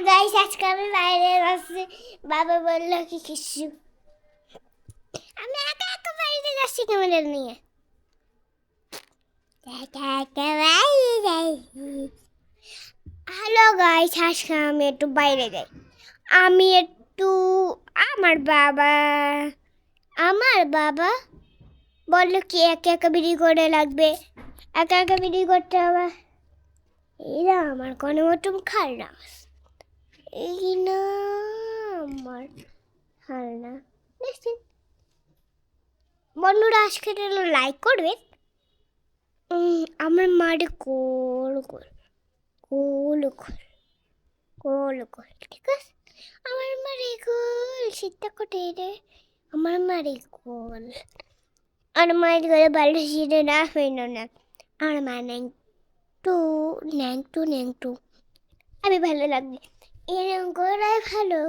Guys আজকে আমি বাইরে যাচ্ছি বাবা বলল কি কিছু আমি একা একা বাইরে যাচ্ছি ক্যামেরা নিয়ে হ্যালো গাইস আজকে আমি একটু বাইরে যাই আমি একটু আমার বাবা আমার বাবা বলল কি একা একা বিড়ি করে লাগবে একা একা বিড়ি করতে হবে এরা আমার কোনো মতন খালনা এই না আমার খালনা দেখছেন বন্ধুরা, আজকে লাইক করবেন আমার মারে কোল কোল কোল কোল কোল কোল ঠিক আছে? আমার মারে কোল শীতটা কোটে রে? আমার মারে কোল আর মায়ের ঘরে ভালো শীতে না, হইল না। আর মা ন্যাং টু ন্যাং টু ন্যাং টু আমি ভালো লাগবে। এরকম করাই ভালো।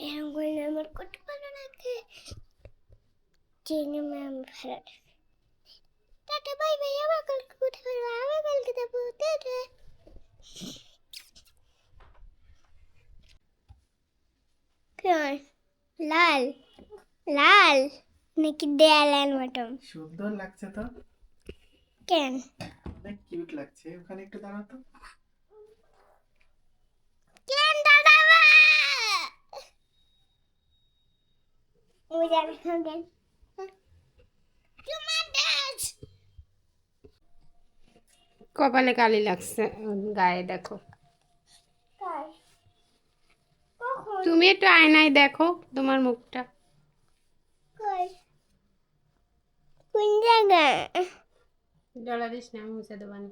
এরকম করলে আমার কত ভালো লাগে। জেনে ম্যাম ভালো লাগে। Tata bye bye. আবার কালকে কোথায় পারব আবার কালকে যাব। টাটা। কেন লাল। লাল? নাকি দেয়ালের মতন সুন্দর লাগছে তো? কেন? অনেক কিউট লাগছে। ওখানে একটু দাঁড়াও তো কেন দাদা কপালে কালি লাগছে। গায়ে দেখো। তুমি একটু আয়নায় দেখো তোমার মুখটা। কোন জায়গায়? ডলা দিস না মুছে দেবো না।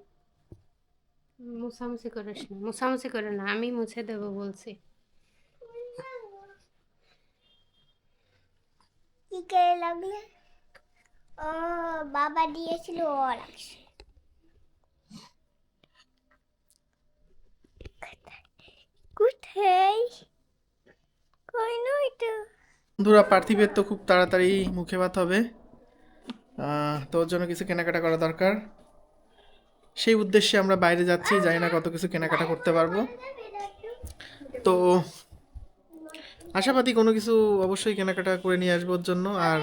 মুছামুছি করিস না মুছামুছি করে না আমি মুছে দেবো বলছি। কি লাগলে? ও, বাবা দিয়েছিল কই নয় পার্থিবের তো খুব তাড়াতাড়ি মুখে ভাত হবে। তোর জন্য কিছু কেনাকাটা করা দরকার। সেই উদ্দেশ্যে আমরা বাইরে যাচ্ছি, জানি না কত কিছু কেনাকাটা করতে পারব। তো আশাবাদী কোনো কিছু অবশ্যই কেনাকাটা করে নিয়ে আসব ওর জন্য। আর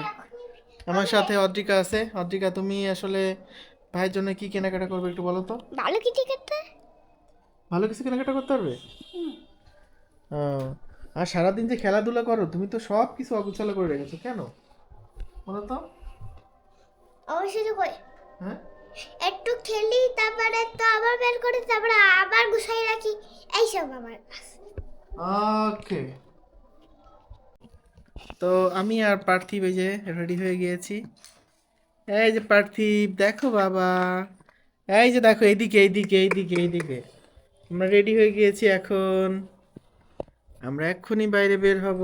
আমার সাথে অদ্রিকা আছে। অদ্রিকা তুমি আসলে ভাইয়ের জন্য কি কেনাকাটা করবে একটু বলো তো? ভালো কি ঠিক আছে ভালো কিছু কেনাকাটা করতে পারবে? আর সারাদিন যে খেলাধুলা করো তুমি তো সব কিছু অগুছালো করে রেখেছো কেন? বলো তো। অবশ্যই তো কই। হ্যাঁ? একটু খেলি তারপরে তো আবার বের করি তারপরে আবার গুছাই রাখি। এইসব আমার ওকে তো আমি আর পার্থিব এই যে রেডি হয়ে গিয়েছি। এই যে পার্থিব, দেখো বাবা। এই যে দেখো, এইদিকে এইদিকে এইদিকে এইদিকে। আমরা রেডি হয়ে গিয়েছি এখন। আমরা এক্ষুনি বাইরে বের হব।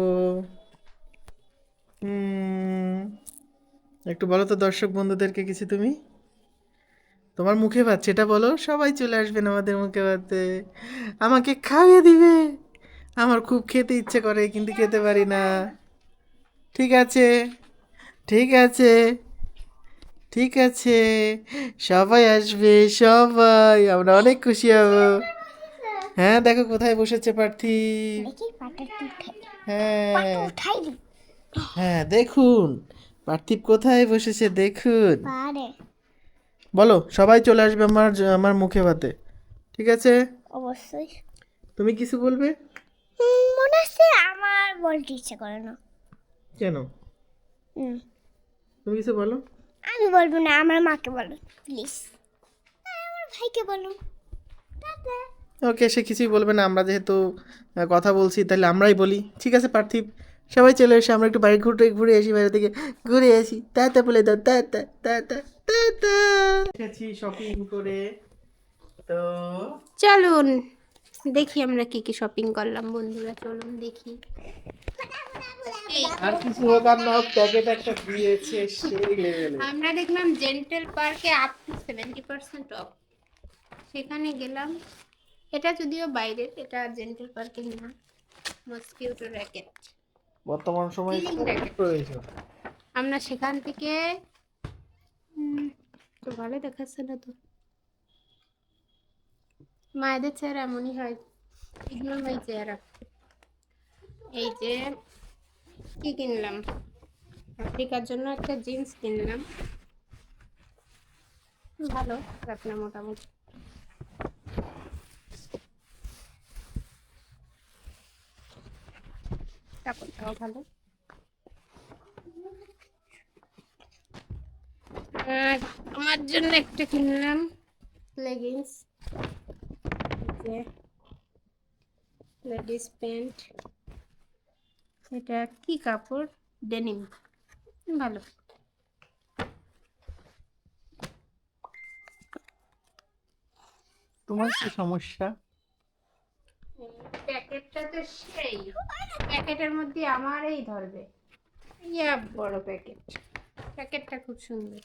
একটু বলো তো দর্শক বন্ধুদেরকে কিছু তুমি? তোমার মুখে ভাত সেটা বলো। সবাই চলে আসবেন আমাদের মুখে ভাতে আমাকে খাইয়ে দিবে। আমার খুব খেতে ইচ্ছে করে, কিন্তু খেতে পারি না। ঠিক আছে ঠিক আছে ঠিক আছে। সবাই আসবে সবাই আমরা অনেক খুশি হব। হ্যাঁ দেখো কোথায় বসেছে প্রার্থী হ্যাঁ। হ্যাঁ দেখুন পার্থিব কোথায় বসেছে দেখুন। বলো সবাই চলে আসবে আমার আমার মুখে ভাতে। ঠিক আছে? অবশ্যই। তুমি কিছু বলবে? মনে হচ্ছে আমার বলতে ইচ্ছে করে না। কেন? হুম, তুমি কিছু বলো? আমি বলব না আমার মাকে বলো প্লিজ। আমার ভাইকে বলো। ওকে সে কিছুই বলবে না আমরা যেহেতু কথা বলছি তাহলে আমরাই বলি। ঠিক আছে পার্থিব? সবাই চলে এসে আমরা একটু বাইরে ঘুরে ঘুরে আসি বাইরে থেকে ঘুরে আসি। তা তা বলে দাও তা তা তা তা তা তা এসেছি শপিং করে। তো চলুন দেখি আমরা কি কি শপিং করলাম বন্ধুরা চলুন দেখি। আর কিছু হোক আর না হোক প্যাকেট একটা দিয়েছে সেই লেভেলে আমরা দেখলাম জেন্টেল পার্কে up to seventy percent off সেখানে গেলাম। এটা যদিও বাইরের এটা জেন্টেল পার্কের না। মস্কিউটো র্যাকেট বর্তমান সময়ে প্রয়োজন। আমরা সেখান থেকে তো ভালো দেখাচ্ছে না তো। মায়েদের চেহারা এমনই হয়। ইগনোর মাই চেহারা। এই যে কি কিনলাম? আফ্রিকার জন্য একটা জিন্স কিনলাম। ভালো আপনার মোটামুটি। কাপড়টাও ভালো। আমার জন্য একটা কিনলাম লেগিংস লেডিস প্যান্ট। এটা কি কাপড়? ডেনিম ভালো। তোমার কি সমস্যা? প্যাকেটটা তো সেই। প্যাকেটের মধ্যে আমার এই ধরবে। ইয়া বড় প্যাকেট। প্যাকেটটা খুব সুন্দর।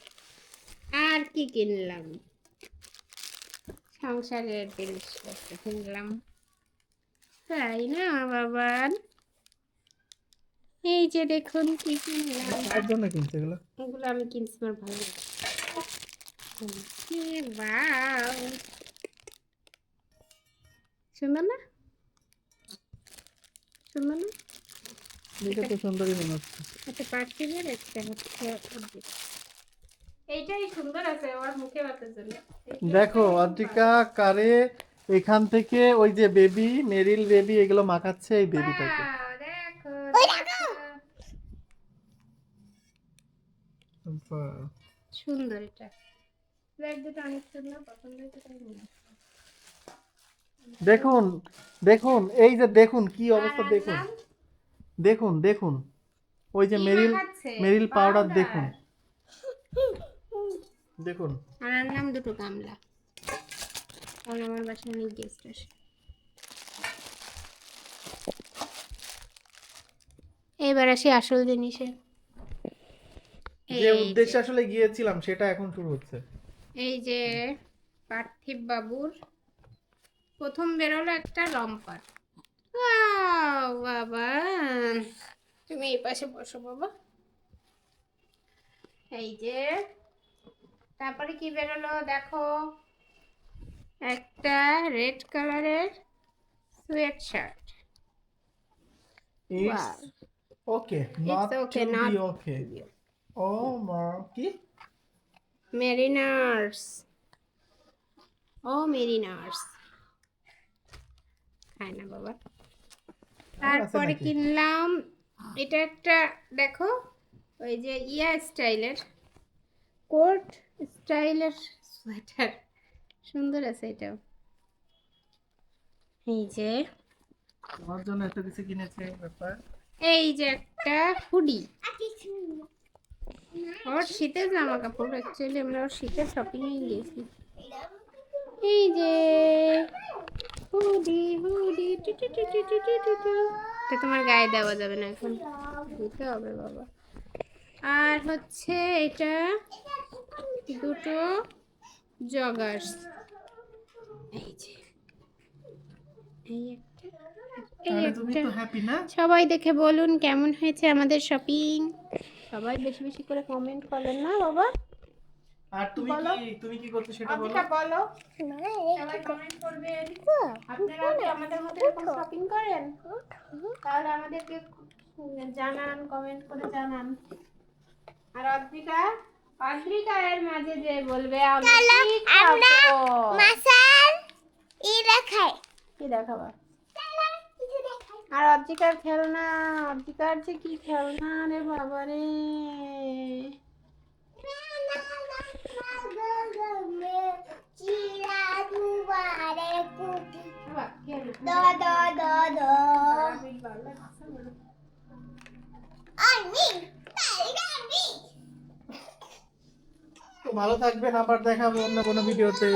আর কি কিনলাম? সংসারের জিনিসপত্র কিনলাম। তাই না বাবার এই যে দেখুন কি কিনলাম কার জন্য কিনতে গেলো এগুলো। আমি কিনছি আমার ভালো লাগে। বাও। সুন্দর না? সুন্দর না? দেখে তো সুন্দরই মনে হচ্ছে। একটা পার্টিদের একটা হচ্ছে উদ্ভিদ। এইটাই সুন্দর আছে ওর মুখে বাতার জন্য। দেখো অদ্রিকা কারে এখান থেকে ওই যে বেবি মেরিল বেবি এগুলো মাখাচ্ছে এই বেবিটাকে Wow, দেখো দেখো। সুন্দর এটা। ব্ল্যাক দুটো অনেক সুন্দর পছন্দ হয়েছে দেখুন দেখুন এই যে দেখুন কি অবস্থা দেখুন। দেখুন দেখুন। ওই যে মেরিল মেরিল পাউডার দেখুন। দেখুন। আর আনলাম দুটো গামলা। কারণ আমার বাসায় অনেক গেস্ট আসে। এবার আসি আসল জিনিসে। যে উদ্দেশ্যে আসলে গিয়েছিলাম সেটা এখন শুরু হচ্ছে। এই যে পার্থিব বাবুর প্রথম বেরোলো একটা লম্পার বাবা। তুমি এই পাশে বসো বাবা। এই যে তারপরে কি বেরোলো দেখো? একটা রেড কালারের sweatshirt it's okay not okay ও কি মেরিনার্স ও মেরিনার্স খায় না বাবা তারপরে কিনলাম এটা একটা দেখো ওই যে ইয়া স্টাইলের কোট স্টাইলের সোয়েটার। সুন্দর আছে এটাও। এই যে তোমার জন্য এত কিছু কিনেছে ব্যাপার। এই যে একটা হুডি। আমার শীতের জামা কাপড় অ্যাকচুয়ালি আমরা শীতের শপিংয়ে গেছি। এই যে হুডি হুডি তা তোমার গায়ে দেওয়া যাবে না এখন। দিতে হবে বাবা। আর হচ্ছে এটা দুটো জগার্স এই যে এই একটা সবাই দেখে বলুন কেমন হয়েছে আমাদের শপিং সবাই বেশি বেশি করে কমেন্ট করেন না বাবা। আর তুমি বলো। কি তুমি কি করতে সেটা বলো। বলো। সবাই কমেন্ট করবেন। আপনারা কি আমাদের মতো এরকম শপিং করেন। তাহলে আমাদেরকে জানান কমেন্ট করে জানান। আর অদ্রিকা অদ্রিকা এর মাঝে যে বলবে আমি কি আমরা খাব মাসাল এরা খায় কি দেখাবা? আর অর্জিকার খেলনা, অর্জিকার যে কি খেলনা রে বাবা রে ভালো থাকবেন, আবার দেখাবো অন্য কোনো ভিডিওতে।